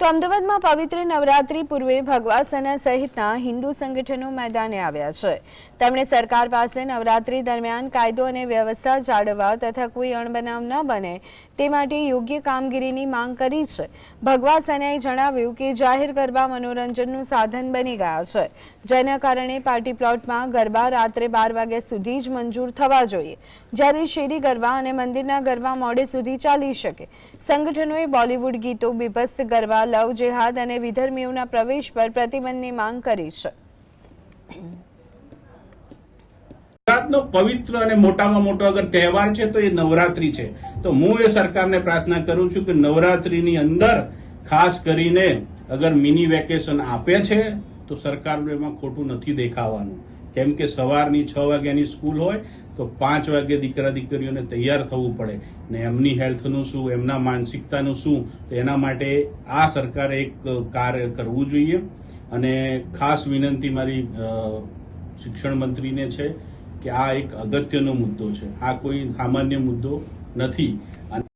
તો અમદાવાદમાં પવિત્ર નવરાત્રી પૂર્વે ભગવાસના સહિતના હિન્દુ સંગઠનો મેદાને આવ્યા છે. તેમણે સરકાર પાસે નવરાત્રી દરમિયાન કાયદો અને વ્યવસ્થા જાળવવા તથા કોઈ અણબનાવ ન બને તે માટે યોગ્ય કામગીરીની માંગ કરી છે. ભગવાસનાએ જણાવ્યું કે જાહેર ગરબા મનોરંજનનું સાધન બની ગયા છે. જેના કારણે પાર્ટી પ્લોટમાં ગરબા રાત્રે બાર વાગ્યા સુધી જ મંજૂર થવા જોઈએ. જ્યારે શેરી ગરબા અને મંદિરના ગરબા મોડે સુધી ચાલી શકે. સંગઠનોએ બોલિવૂડ ગીતો, બીભત્સ ગરબા લવ જેહાદ અને વિધર્મીઓના પ્રવેશ પર પ્રતિબંધની માંગ કરી છે. ગુજરાતનો પવિત્ર અને મોટામાં મોટો અગર તહેવાર છે, તો એ નવરાત્રી છે. તો હું એ સરકારને પ્રાર્થના કરું છું કે નવરાત્રીની અંદર ખાસ કરીને અગર મિની વેકેશન આપે છે, તો સરકારનું એમાં ખોટું નથી દેખાવાનું. કેમ કે સવારની છ વાગ્યાની સ્કૂલ હોય તો પાંચ વાગે દીકરા દીકરીઓને તૈયાર થવું પડે. ને એમની હેલ્થનું શું, એમના માનસિકતાનું શું, તો એના માટે આ સરકારે એક કાર્ય કરવું જોઈએ. અને ખાસ વિનંતી મારી શિક્ષણ મંત્રીને છે કે આ એક અગત્યનો મુદ્દો છે. આ કોઈ સામાન્ય મુદ્દો નથી. અને